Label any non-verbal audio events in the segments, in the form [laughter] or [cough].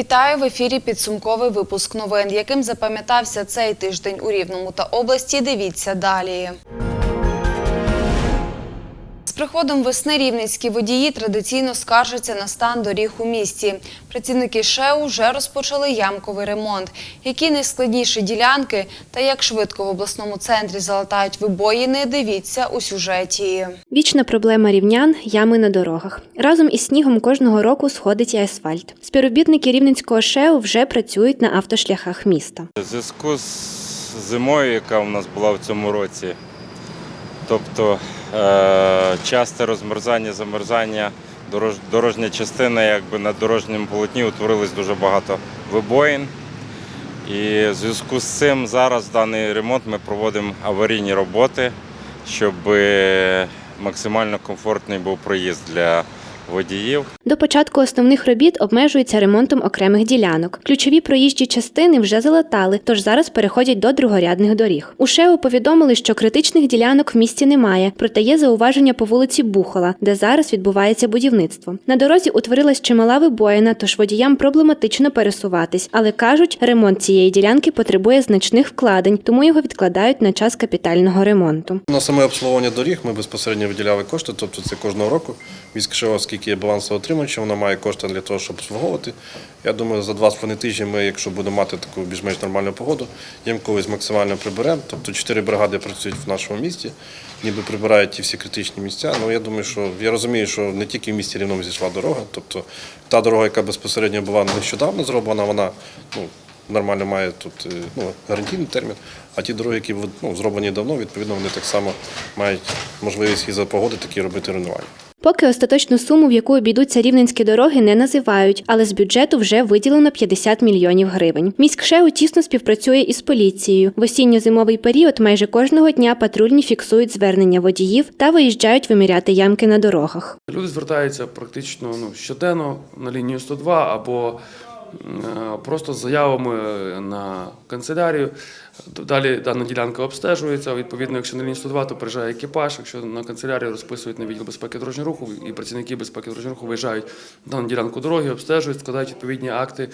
Вітаю в ефірі. Підсумковий випуск новин, яким запам'ятався цей тиждень у Рівному та області. Дивіться далі. Приходом весни рівненські водії традиційно скаржаться на стан доріг у місті. Працівники ШЕУ вже розпочали ямковий ремонт. Які найскладніші ділянки та як швидко в обласному центрі залатають вибоїни, дивіться у сюжеті. Вічна проблема рівнян ями на дорогах. Разом із снігом кожного року сходить і асфальт. Співробітники рівненського ШЕУ вже працюють на автошляхах міста. У зв'язку з зимою, яка у нас була в цьому році, тобто часте розмерзання, замерзання, дорож, дорожня частина, якби на дорожньому полотні утворилось дуже багато вибоїн. І в зв'язку з цим зараз даний ремонт ми проводимо аварійні роботи, щоб максимально комфортний був проїзд для водіїв. До початку основних робіт обмежуються ремонтом окремих ділянок. Ключові проїжджі частини вже залатали, тож зараз переходять до другорядних доріг. У ШЕУ повідомили, що критичних ділянок в місті немає, проте є зауваження по вулиці Бухола, де зараз відбувається будівництво. На дорозі утворилась чимала вибоїна, тож водіям проблематично пересуватись, але кажуть, ремонт цієї ділянки потребує значних вкладень, тому його відкладають на час капітального ремонту. На саме обслуговування доріг ми безпосередньо виділяли кошти, тобто це кожного року. Військ ШЕО, оскільки є балансоотримувачем, вона має кошти для того, щоб обслуговувати. Я думаю, за два з половиною тижні ми, якщо будемо мати таку більш-менш нормальну погоду, ямковість максимально приберемо. Тобто чотири бригади працюють в нашому місті, ніби прибирають ті всі критичні місця. Ну я думаю, що я розумію, що не тільки в місті Рівному зійшла дорога. Тобто та дорога, яка безпосередньо була нещодавно зроблена, вона ну, нормально має тут е, ну, гарантійний термін. А ті дороги, які ну, зроблені давно, відповідно, вони так само мають можливість і за погоди такі робити руйнування. Поки остаточну суму, в яку обійдуться рівненські дороги, не називають, але з бюджету вже виділено 50 мільйонів гривень. Міськшеу тісно співпрацює із поліцією. В осінньо-зимовий період майже кожного дня патрульні фіксують звернення водіїв та виїжджають виміряти ямки на дорогах. Люди звертаються практично ну, щоденно на лінію 102 або просто з заявами на канцелярію. Далі дана ділянка обстежується. Відповідно, якщо на лінії 102, то приїжджає екіпаж. Якщо на канцелярію розписують на відділ безпеки дорожнього руху, і працівники безпеки дорожнього руху виїжджають на дану ділянку дороги, обстежують, складають відповідні акти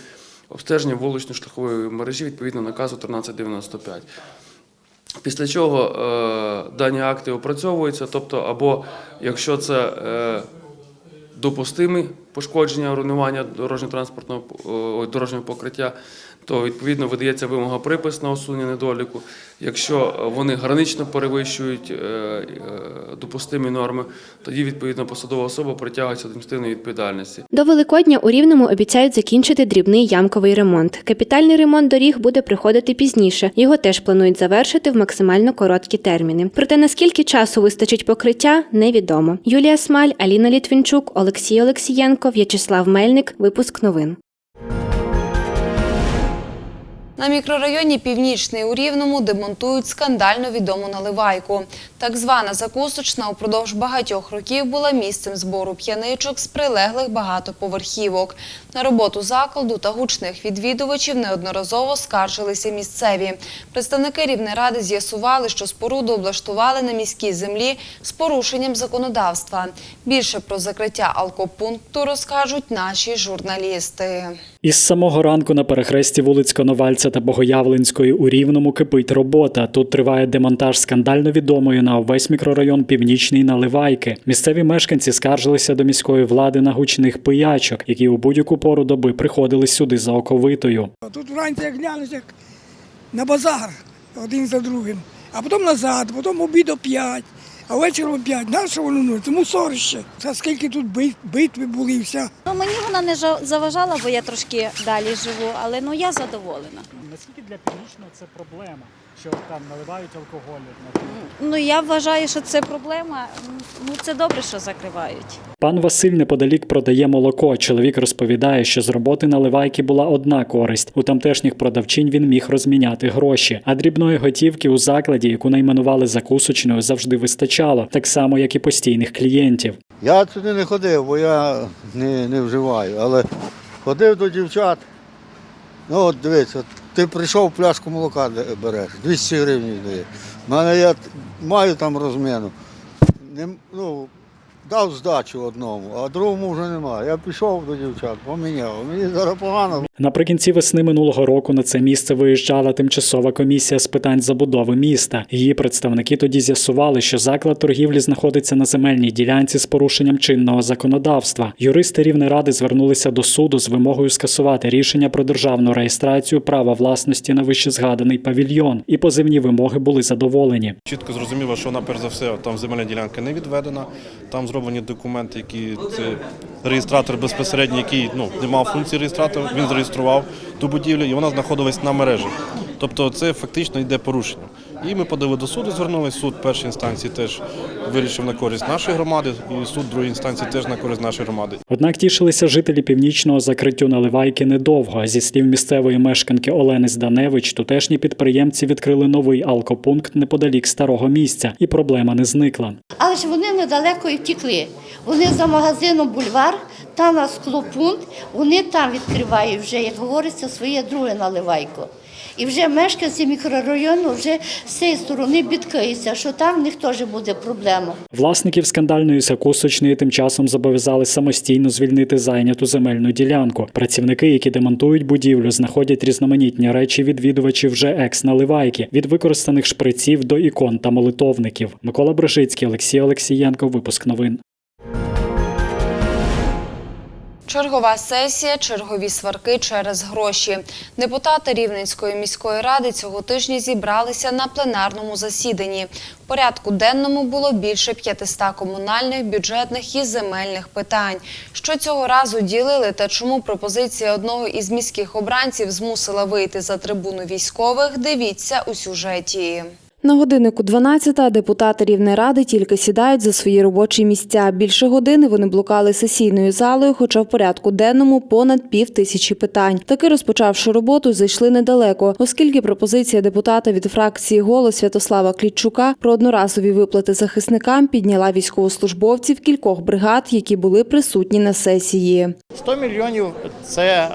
обстеження вулично-шляхової мережі відповідно наказу 1395. Після чого е, дані акти опрацьовуються, тобто, або якщо це е, допустимі пошкодження руйнування дорожньо-транспортного о, дорожнього покриття, то відповідно видається вимога припис на усунення недоліку. Якщо вони гранично перевищують е, е, допустимі норми, тоді відповідно посадова особа притягується до адміністративної відповідальності. До Великодня у Рівному обіцяють закінчити дрібний ямковий ремонт. Капітальний ремонт доріг буде приходити пізніше. Його теж планують завершити в максимально короткі терміни. Проте наскільки часу вистачить покриття, невідомо. Юлія Смаль, Аліна Літвінчук, Олексій Олексієнко, В'ячеслав Мельник. Випуск новин. На мікрорайоні Північний у Рівному демонтують скандально відому наливайку. Так звана закусочна упродовж багатьох років була місцем збору п'яничок з прилеглих багатоповерхівок. На роботу закладу та гучних відвідувачів неодноразово скаржилися місцеві. Представники Рівнеради з'ясували, що споруду облаштували на міській землі з порушенням законодавства. Більше про закриття алкопункту розкажуть наші журналісти. Із самого ранку на перехресті вулиць Коновальця та Богоявленської у Рівному кипить робота. Тут триває демонтаж скандально відомої на увесь мікрорайон Північний Наливайки. Місцеві мешканці скаржилися до міської влади на гучних пиячок, які у будь-яку пору доби приходили сюди за оковитою. Тут вранці як глянеш, як на базар один за другим, а потім назад, потім обід п'ять, а ввечері о п'ять. наша воно ну? Тому сорище. Це скільки тут бит- битви були і все. Ну, мені вона не жа- заважала, бо я трошки далі живу, але ну я задоволена. Наскільки для північного це проблема, що там наливають алкоголь? Ну я вважаю, що це проблема. Ну це добре, що закривають. Пан Василь неподалік продає молоко. Чоловік розповідає, що з роботи наливайки була одна користь. У тамтешніх продавчинь він міг розміняти гроші, а дрібної готівки у закладі, яку найменували закусочною, завжди вистачало, так само як і постійних клієнтів. Я туди не ходив, бо я не, не вживаю, але ходив до дівчат. Ну от дивіться, ти прийшов пляшку молока береш, 200 гривень дає. У мене я маю там розміну. Не, ну, дав здачу одному, а другому вже немає. Я пішов до дівчат, поміняв. Мені зараз погано. Наприкінці весни минулого року на це місце виїжджала тимчасова комісія з питань забудови міста. Її представники тоді з'ясували, що заклад торгівлі знаходиться на земельній ділянці з порушенням чинного законодавства. Юристи Рівнеради звернулися до суду з вимогою скасувати рішення про державну реєстрацію права власності на вищезгаданий павільйон, і позивні вимоги були задоволені. Чітко зрозуміло, що вона перш за все там земельна ділянка не відведена. Там зроблені документи, які це реєстратор безпосередньо, який ну не мав функції реєстратора. Він зареєстрував ту будівлю, і вона знаходилась на мережі. Тобто це фактично йде порушення. І ми подали до суду, звернулися. Суд першої інстанції теж вирішив на користь нашої громади, і суд другої інстанції теж на користь нашої громади. Однак тішилися жителі північного закриттю наливайки недовго. Зі слів місцевої мешканки Олени Зданевич, тутешні підприємці відкрили новий алкопункт неподалік старого місця, і проблема не зникла. Але ж вони недалеко і втекли. Вони за магазином бульвар, там на склопункт, вони там відкривають вже, як говориться, своє друге наливайко. І вже мешканці мікрорайону вже з цієї сторони бідкаються, що там в них теж буде проблема. Власників скандальної закусочної тим часом зобов'язали самостійно звільнити зайняту земельну ділянку. Працівники, які демонтують будівлю, знаходять різноманітні речі відвідувачів вже екс-наливайки від використаних шприців до ікон та молитовників. Микола Брошицький, Олексій Олексієнко. Випуск новин. Чергова сесія, чергові сварки через гроші. Депутати Рівненської міської ради цього тижня зібралися на пленарному засіданні. В порядку денному було більше 500 комунальних, бюджетних і земельних питань. Що цього разу ділили та чому пропозиція одного із міських обранців змусила вийти за трибуну військових, дивіться у сюжеті. На годиннику 12 депутати Рівнеради тільки сідають за свої робочі місця. Більше години вони блукали сесійною залою, хоча в порядку денному понад пів тисячі питань. Таки розпочавши роботу, зайшли недалеко, оскільки пропозиція депутата від фракції «Голос» Святослава Клітчука про одноразові виплати захисникам підняла військовослужбовців кількох бригад, які були присутні на сесії. 100 мільйонів це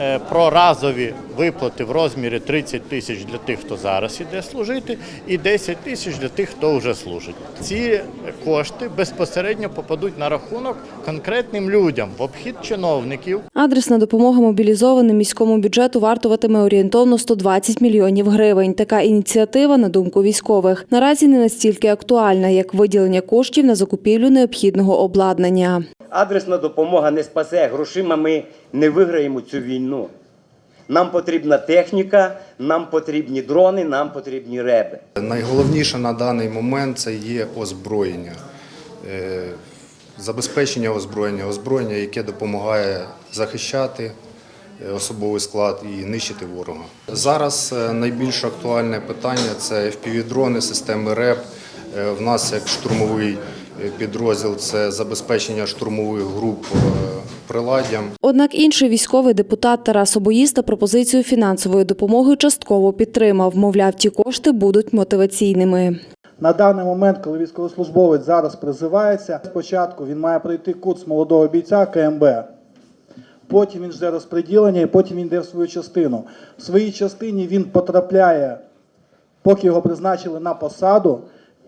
е, про разові виплати в розмірі 30 тисяч для тих, хто зараз іде служити, і 10 тисяч для тих, хто вже служить. Ці кошти безпосередньо попадуть на рахунок конкретним людям в обхід чиновників. Адресна допомога мобілізованим міському бюджету вартуватиме орієнтовно 120 мільйонів гривень. Така ініціатива, на думку військових, наразі не настільки актуальна, як виділення коштів на закупівлю необхідного обладнання. Адресна допомога не спасе. Грошима ми не виграємо цю війну. Нам потрібна техніка, нам потрібні дрони, нам потрібні реби. Найголовніше на даний момент це є озброєння, Е, забезпечення озброєння, озброєння, яке допомагає захищати е, особовий склад і нищити ворога. Зараз е, найбільш актуальне питання це FPV-дрони, системи РЕП. Е, В нас як штурмовий підрозділ це забезпечення штурмових груп е, приладдям. Однак інший військовий депутат Тарас Обоїста пропозицію фінансової допомоги частково підтримав. Мовляв, ті кошти будуть мотиваційними. На даний момент, коли військовослужбовець зараз призивається, спочатку він має пройти курс молодого бійця КМБ. Потім він жде розподілення і потім він йде в свою частину. В своїй частині він потрапляє, поки його призначили на посаду.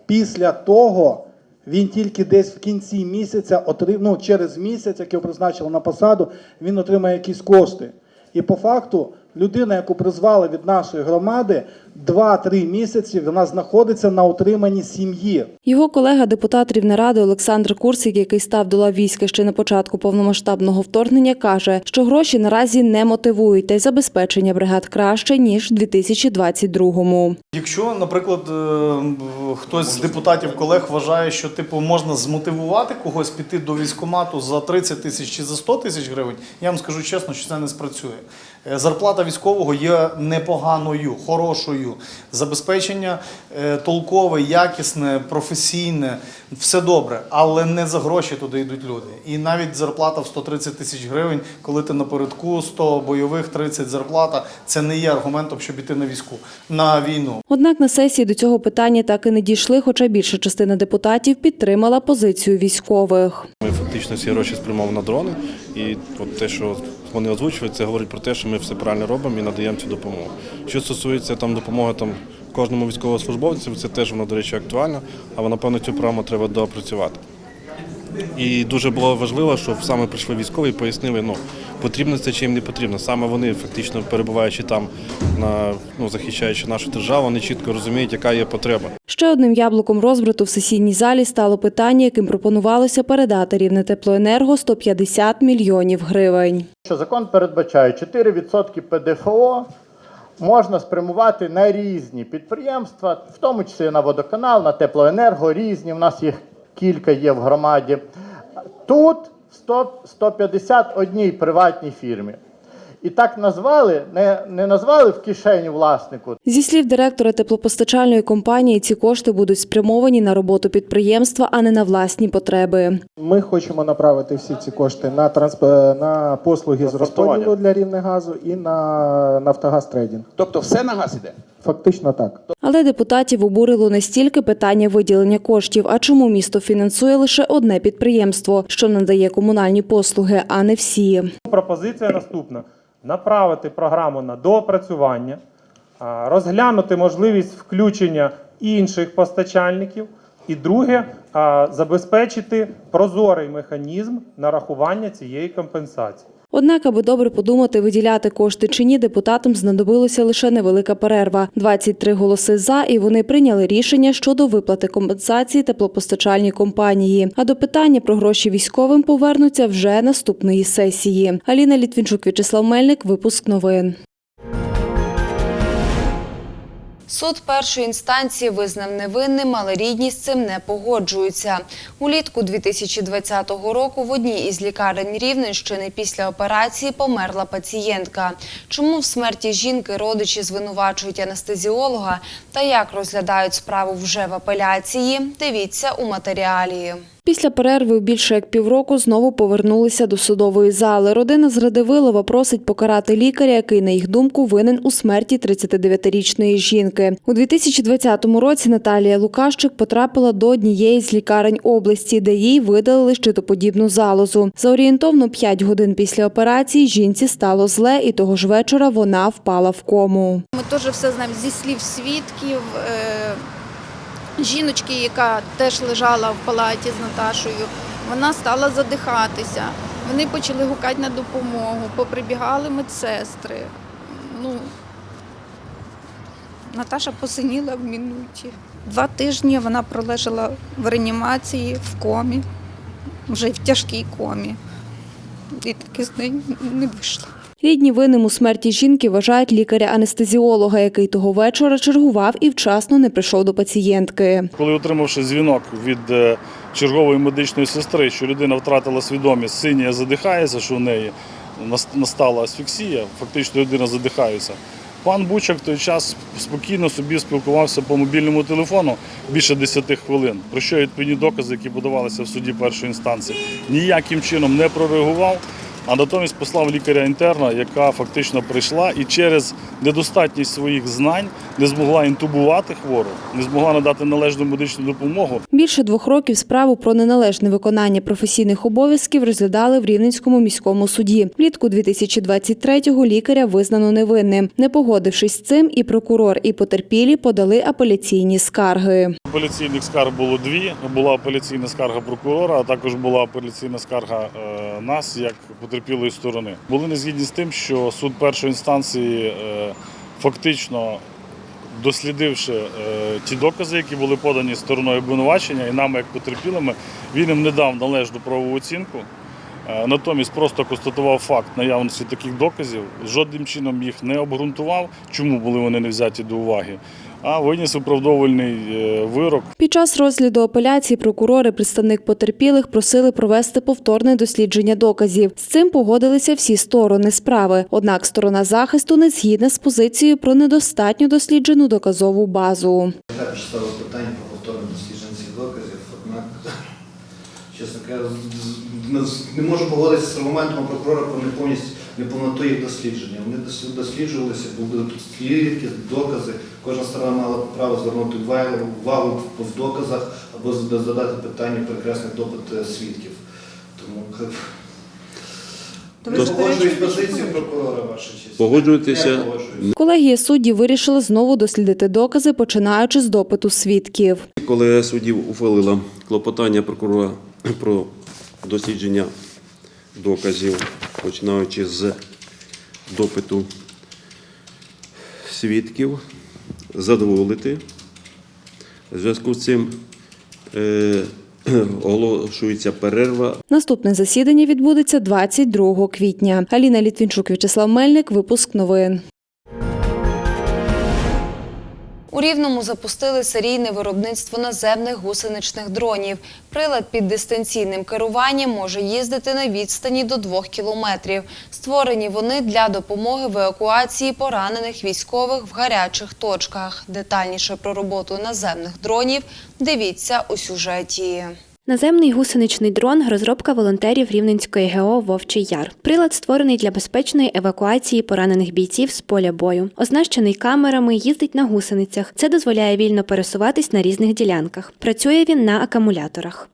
Після того він тільки десь в кінці місяця, отрим- ну, через місяць, як його призначили на посаду, він отримає якісь кошти. І по факту людина, яку призвали від нашої громади, 2-3 місяці вона знаходиться на утриманні сім'ї. Його колега, депутат Рівнеради Олександр Курсик, який став до лав війська ще на початку повномасштабного вторгнення, каже, що гроші наразі не мотивують, та й забезпечення бригад краще ніж в 2022-му. Якщо, наприклад, е, хтось з депутатів колег вважає, що типу можна змотивувати когось піти до військкомату за 30 тисяч чи за 100 тисяч гривень, я вам скажу чесно, що це не спрацює. Е, Зарплата військового є непоганою, хорошою. Забезпечення е, толкове, якісне, професійне, все добре, але не за гроші туди йдуть люди. І навіть зарплата в 130 тисяч гривень, коли ти напередку 100 бойових, 30 зарплата, це не є аргументом, щоб іти на війську на війну. Однак на сесії до цього питання так і не дійшли, хоча більша частина депутатів підтримала позицію військових. Ми фактично ці гроші спрямовано на дрони, і от те, що вони озвучують, це говорить про те, що ми все правильно робимо і надаємо цю допомогу. Що стосується там допомоги там кожному військовослужбовцю, це теж воно, до речі, актуально, але напевно цю програму треба доопрацювати. І дуже було важливо, щоб саме прийшли військові і пояснили, ну потрібно це чи їм не потрібно. Саме вони фактично перебуваючи там на ну захищаючи нашу державу, вони чітко розуміють, яка є потреба. Ще одним яблуком розбрату в сесійній залі стало питання, яким пропонувалося передати рівне теплоенерго 150 мільйонів гривень. Що закон передбачає 4% ПДФО можна спрямувати на різні підприємства, в тому числі на водоканал, на теплоенерго, різні. У нас їх кілька є в громаді. Тут 100, 150 одній приватній фірмі. І так назвали, не, не назвали в кишені власнику. Зі слів директора теплопостачальної компанії, ці кошти будуть спрямовані на роботу підприємства, а не на власні потреби. Ми хочемо направити всі ці кошти на трансп... на послуги з розподілу для Рівнегазу і на Нафтогаз трейдинг. Тобто все на газ іде? Фактично так. Але депутатів обурило не стільки питання виділення коштів, а чому місто фінансує лише одне підприємство, що надає комунальні послуги, а не всі. Пропозиція наступна: направити програму на доопрацювання, розглянути можливість включення інших постачальників. І друге, забезпечити прозорий механізм нарахування цієї компенсації. Однак, аби добре подумати, виділяти кошти чи ні, депутатам знадобилася лише невелика перерва. 23 голоси за, і вони прийняли рішення щодо виплати компенсації теплопостачальній компанії. А до питання про гроші військовим повернуться вже наступної сесії. Аліна Літвінчук, В'ячеслав Мельник, випуск новин. Суд першої інстанції визнав невинним, але рідні з цим не погоджуються. Улітку 2020 року в одній із лікарень Рівненщини після операції померла пацієнтка. Чому в смерті жінки родичі звинувачують анестезіолога та як розглядають справу вже в апеляції, дивіться у матеріалі. Після перерви більше як півроку знову повернулися до судової зали. Родина з Радивилова просить покарати лікаря, який, на їх думку, винен у смерті 39-річної жінки. У 2020 році Наталія Лукащик потрапила до однієї з лікарень області, де їй видалили щитоподібну залозу. За орієнтовно 5 годин після операції жінці стало зле, і того ж вечора вона впала в кому. Ми теж все знаємо зі слів свідків. е, Жіночки, яка теж лежала в палаті з Наташою, вона стала задихатися. Вони почали гукати на допомогу, поприбігали медсестри. Ну, Наташа посиніла в минуті. Два тижні вона пролежала в реанімації, в комі, вже в тяжкій комі. І таки з нею не вийшла. Рідні винним у смерті жінки вважають лікаря-анестезіолога, який того вечора чергував і вчасно не прийшов до пацієнтки. Коли отримавши дзвінок від е, чергової медичної сестри, що людина втратила свідомість, синя задихається, що в неї настала асфіксія, фактично людина задихається. Пан Бучак той час спокійно собі спілкувався по мобільному телефону більше 10 хвилин, про що відповідні докази, які подавалися в суді першої інстанції, ніяким чином не прореагував. А натомість послав лікаря-інтерна, яка фактично прийшла і через недостатність своїх знань не змогла інтубувати хвору, не змогла надати належну медичну допомогу. Більше двох років справу про неналежне виконання професійних обов'язків розглядали в Рівненському міському суді. Влітку 2023-го лікаря визнано невинним. Не погодившись з цим, і прокурор, і потерпілі подали апеляційні скарги. Апеляційних скарг було дві. Була апеляційна скарга прокурора, а також була апеляційна скарга е, нас як потерпілої сторони. Були не згідні з тим, що суд першої інстанції е, фактично. Дослідивши е, ті докази, які були подані стороною обвинувачення, і нами, як потерпілими, він їм не дав належну правову оцінку. Натомість просто констатував факт наявності таких доказів, жодним чином їх не обґрунтував, чому були вони не взяті до уваги, а виніс виправдовувальний е, вирок. Під час розгляду апеляції прокурори, представник потерпілих просили провести повторне дослідження доказів. З цим погодилися всі сторони справи. Однак сторона захисту не згідна з позицією про недостатньо досліджену доказову базу. Також ставив питання про повторне дослідження цих доказів, однак, чесно кажучи, не можу погодитися з аргументом прокурора про неповність неповноту їх дослідження. Вони дос- досліджувалися, були тут свідки, докази. Кожна сторона мала право звернути увагу- увагу в доказах або задати питання перекресних допит е, свідків. Тому з прокурора, ваша честь. Погоджуєтеся? Колегія суддів вирішила знову дослідити докази, починаючи з допиту свідків. Колегія суддів ухвалила клопотання прокурора про дослідження доказів, починаючи з допиту свідків, задоволити. В зв'язку з цим е, [clears throat] оголошується перерва Наступне засідання відбудеться 22 квітня. Аліна Літвінчук, В'ячеслав Мельник. Випуск новин. У Рівному запустили серійне виробництво наземних гусеничних дронів. Прилад під дистанційним керуванням може їздити на відстані до двох кілометрів. Створені вони для допомоги в евакуації поранених військових в гарячих точках. Детальніше про роботу наземних дронів дивіться у сюжеті. Наземний гусеничний дрон розробка волонтерів Рівненської ГО Вовчий Яр. Прилад створений для безпечної евакуації поранених бійців з поля бою. Оснащений камерами, їздить на гусеницях. Це дозволяє вільно пересуватись на різних ділянках. Працює він на акумуляторах.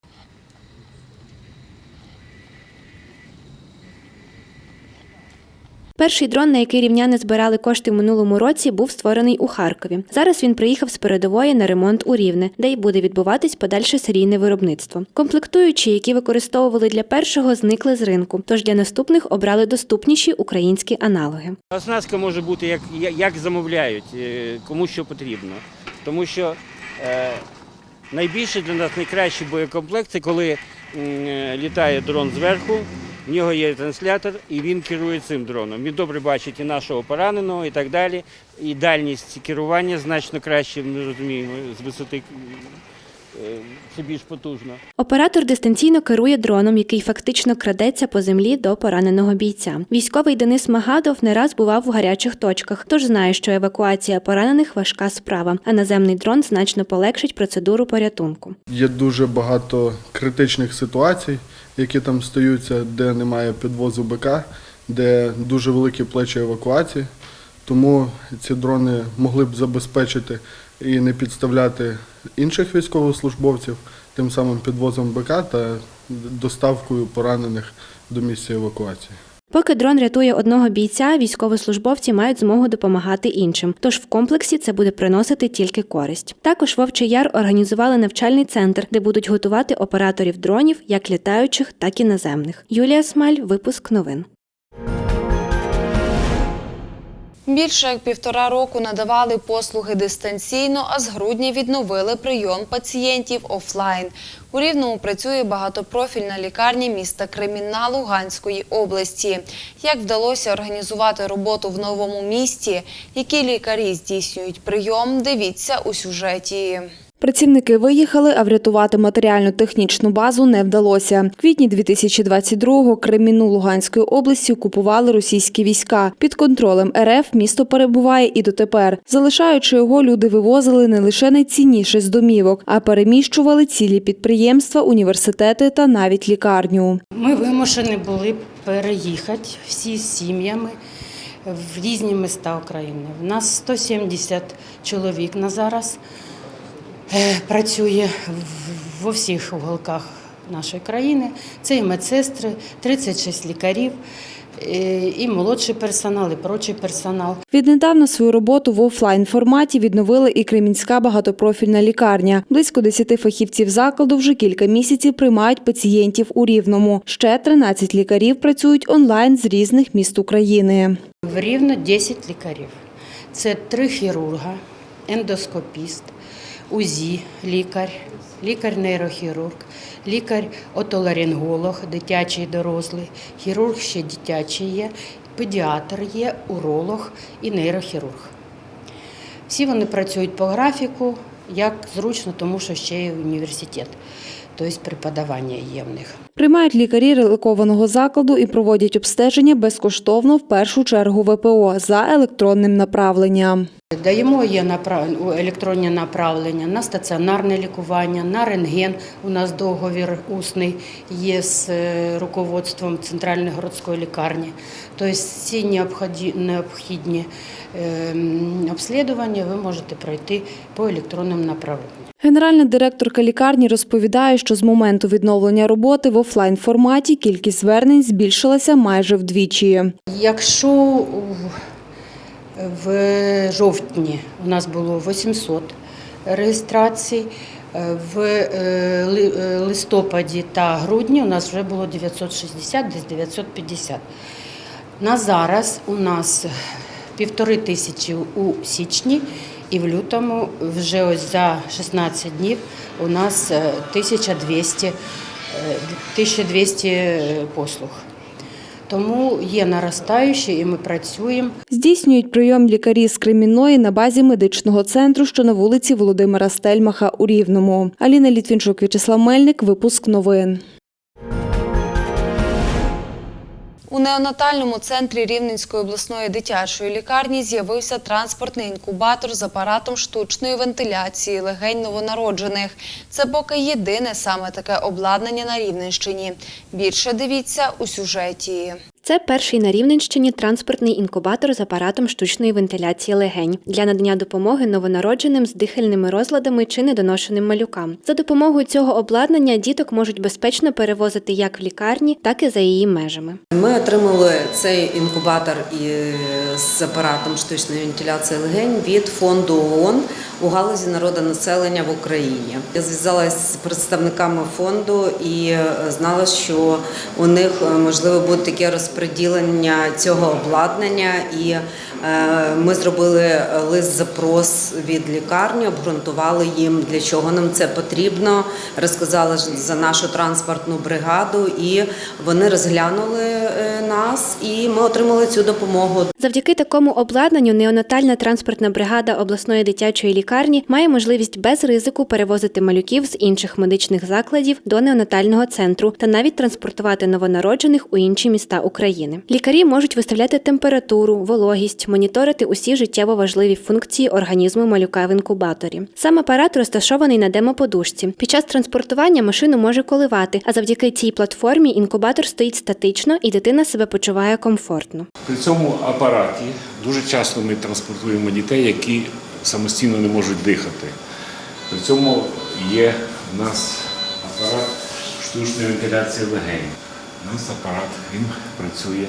Перший дрон, на який рівняни збирали кошти в минулому році, був створений у Харкові. Зараз він приїхав з передової на ремонт у Рівне, де й буде відбуватись подальше серійне виробництво. Комплектуючі, які використовували для першого, зникли з ринку. Тож для наступних обрали доступніші українські аналоги. Оснастка може бути як, як замовляють, е, кому що потрібно. Тому що е, найбільше для нас найкращий боєкомплект це коли е, літає дрон зверху, в нього є транслятор і він керує цим дроном. Він добре бачить і нашого пораненого, і так далі. І дальність керування значно краще, ми розуміємо, з висоти е, це більш потужно. Оператор дистанційно керує дроном, який фактично крадеться по землі до пораненого бійця. Військовий Денис Магадов не раз бував в гарячих точках, тож знає, що евакуація поранених важка справа, а наземний дрон значно полегшить процедуру порятунку. Є дуже багато критичних ситуацій, які там стаються, де немає підвозу БК, де дуже великі плечі евакуації. Тому ці дрони могли б забезпечити і не підставляти інших військовослужбовців, тим самим підвозом БК та доставкою поранених до місця евакуації. Поки дрон рятує одного бійця, військовослужбовці мають змогу допомагати іншим. Тож в комплексі це буде приносити тільки користь. Також Вовчий Яр організували навчальний центр, де будуть готувати операторів дронів, як літаючих, так і наземних. Юлія Смаль, випуск новин. Більше як півтора року надавали послуги дистанційно, а з грудня відновили прийом пацієнтів офлайн. У Рівному працює багатопрофільна лікарня міста Кремінна Луганської області. Як вдалося організувати роботу в новому місті, які лікарі здійснюють прийом, дивіться у сюжеті. Працівники виїхали, а врятувати матеріально-технічну базу не вдалося. В квітні 2022-го Кремінну Луганської області окупували російські війська. Під контролем РФ місто перебуває і дотепер. Залишаючи його, люди вивозили не лише найцінніше з домівок, а переміщували цілі підприємства, університети та навіть лікарню. Ми вимушені були переїхати всі з сім'ями в різні міста України. У нас 170 чоловік на зараз працює в- во всіх уголках нашої країни. Це і медсестри, 36 лікарів, е, і молодший персонал, і прочий персонал. Віднедавна свою роботу в офлайн форматі відновила і Кремінська багатопрофільна лікарня. Близько 10 фахівців закладу вже кілька місяців приймають пацієнтів у Рівному. Ще 13 лікарів працюють онлайн з різних міст України. В Рівно 10 лікарів. Це три хірурга, ендоскопіст, УЗІ лікар, лікар-нейрохірург, лікар-отоларинголог, дитячий дорослий, хірург ще дитячий є, педіатр є, уролог і нейрохірург. Всі вони працюють по графіку, як зручно, тому що ще є університет, тобто преподавання є в них. Приймають лікарі релокованого закладу і проводять обстеження безкоштовно в першу чергу ВПО за електронним направленням. Даємо є електронні направлення на стаціонарне лікування, на рентген. У нас договір усний є з е, руководством Центральної городської лікарні. Тобто необході- необхідні ем, обслідування ви можете пройти по електронним направленням. Генеральна директорка лікарні розповідає, що з моменту відновлення роботи в офлайн форматі кількість звернень збільшилася майже вдвічі. Якщо в- жовтні у нас було 800 реєстрацій, В е, е, листопаді та грудні у нас вже було 960, десь 950. На зараз у нас півтори тисячі у січні, і в лютому вже ось за 16 днів у нас е, 1200, е, 1200 послуг. Тому є наростаючі і ми працюємо. Здійснюють прийом лікарі з Кремінної на базі медичного центру, що на вулиці Володимира Стельмаха у Рівному. Аліна Літвінчук, В'ячеслав Мельник. Випуск новин. У неонатальному центрі Рівненської обласної дитячої лікарні з'явився транспортний інкубатор з апаратом штучної вентиляції легень новонароджених. Це поки єдине саме таке обладнання на Рівненщині. Більше дивіться у сюжеті. Це перший на Рівненщині транспортний інкубатор з апаратом штучної вентиляції легень для надання допомоги новонародженим з дихальними розладами чи недоношеним малюкам. За допомогою цього обладнання діток можуть безпечно перевозити як в лікарні, так і за її межами. Ми отримали цей інкубатор і з апаратом штучної вентиляції легень від фонду ООН у галузі народонаселення в Україні. Я зв'язалася з представниками фонду і е, знала, що у них е, можливо буде таке розподілення цього обладнання, і ми зробили лист-запрос від лікарні, обґрунтували їм, для чого нам це потрібно, розказали за нашу транспортну бригаду, і вони розглянули е, нас, і ми отримали цю допомогу. Завдяки такому обладнанню неонатальна транспортна бригада обласної дитячої лікарні має можливість без ризику перевозити малюків з інших медичних закладів до неонатального центру та навіть транспортувати новонароджених у інші міста України. Лікарі можуть виставляти температуру, вологість, моніторити усі життєво важливі функції організму малюка в інкубаторі. Сам апарат розташований на демоподушці. Під час транспортування машину може коливати, а завдяки цій платформі інкубатор стоїть статично і дитина себе почуває комфортно. При цьому апараті дуже часто ми транспортуємо дітей, які самостійно не можуть дихати. При цьому є в нас апарат штучної вентиляції легень. У нас апарат, він працює.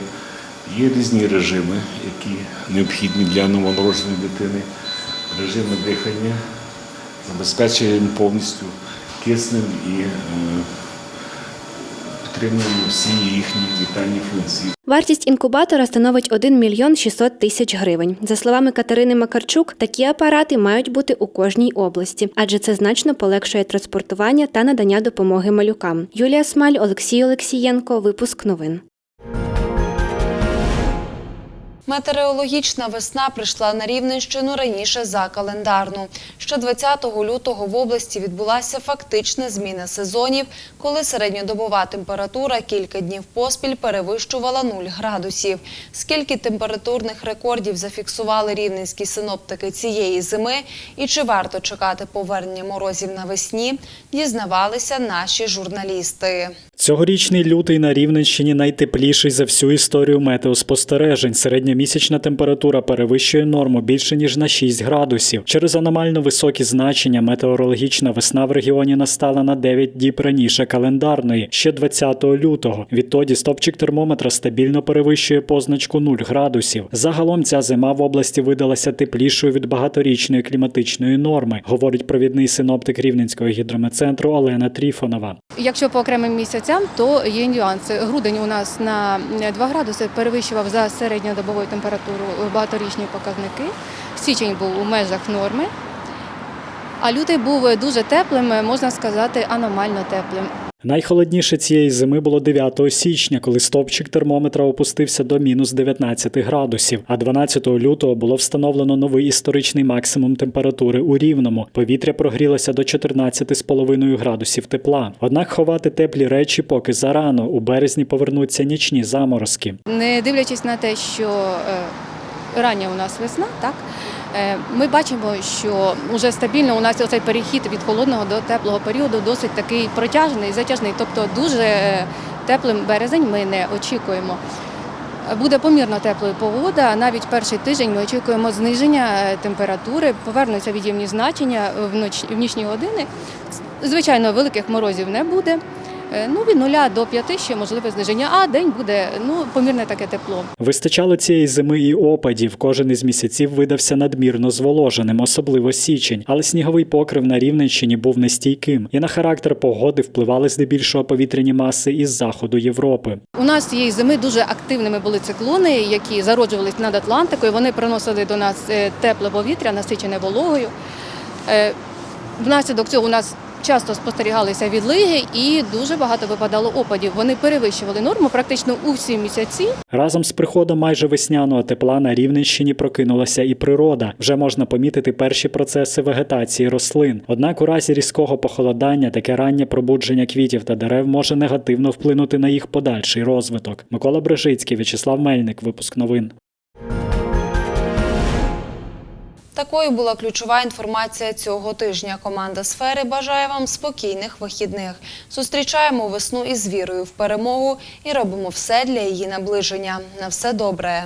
Є різні режими, які необхідні для новонародженої дитини. Режими дихання забезпечуємо повністю киснем і е, підтримуємо всі їхні вітальні функції. Вартість інкубатора становить 1 мільйон 600 тисяч гривень. За словами Катерини Макарчук, такі апарати мають бути у кожній області, адже це значно полегшує транспортування та надання допомоги малюкам. Юлія Смаль, Олексій Олексієнко. Випуск новин. Метеорологічна весна прийшла на Рівненщину раніше за календарну. Ще 20 лютого в області відбулася фактична зміна сезонів, коли середньодобова температура кілька днів поспіль перевищувала 0 градусів. Скільки температурних рекордів зафіксували рівненські синоптики цієї зими і чи варто чекати повернення морозів навесні, дізнавалися наші журналісти. Цьогорічний лютий на Рівненщині найтепліший за всю історію метеоспостережень. Середньомісячна температура перевищує норму більше ніж на 6 градусів. Через аномально високі значення метеорологічна весна в регіоні настала на 9 діб раніше календарної, ще 20 лютого. Відтоді стопчик термометра стабільно перевищує позначку 0 градусів. Загалом ця зима в області видалася теплішою від багаторічної кліматичної норми, говорить провідний синоптик Рівненського гідрометцентру Олена Тріфонова. Якщо по окремим місяцям, то є нюанси. Грудень у нас на 2 градуси перевищував за середньодобовою температуру багаторічні показники. Січень був у межах норми. А лютий був дуже теплим, можна сказати, аномально теплим. Найхолодніше цієї зими було 9 січня, коли стопчик термометра опустився до мінус 19 градусів. А 12 лютого було встановлено новий історичний максимум температури у Рівному. Повітря прогрілося до 14,5 градусів тепла. Однак ховати теплі речі поки зарано. У березні повернуться нічні заморозки. Не дивлячись на те, що е, рання у нас весна, так ми бачимо, що вже стабільно у нас оцей перехід від холодного до теплого періоду досить такий протяжний, затяжний. Тобто дуже е, теплим березень ми не очікуємо. Буде помірно теплою погода. Навіть перший тиждень ми очікуємо зниження е, температури, повернуться від'ємні значення в нічні години. Звичайно, великих морозів не буде. Е, Ну, від 0 до 5 ще можливе зниження, а день буде ну, помірне таке тепло. Вистачало цієї зими і опадів. Кожен із місяців видався надмірно зволоженим, особливо січень. Але сніговий покрив на Рівненщині був нестійким, і на характер погоди впливали здебільшого повітряні маси із заходу Європи. У нас цієї зими дуже активними були циклони, які зароджувались над Атлантикою. Вони приносили до нас е, тепле повітря, насичене вологою. Е, Внаслідок цього у нас часто спостерігалися відлиги і дуже багато випадало опадів. Вони перевищували норму практично у всі місяці. Разом з приходом майже весняного тепла на Рівненщині прокинулася і природа. Вже можна помітити перші процеси вегетації рослин. Однак у разі різкого похолодання таке раннє пробудження квітів та дерев може негативно вплинути на їх подальший розвиток. Микола Брежицький, В'ячеслав Мельник, випуск новин. Такою була ключова інформація цього тижня. Команда сфери бажає вам спокійних вихідних. Зустрічаємо весну із вірою в перемогу і робимо все для її наближення. На все добре.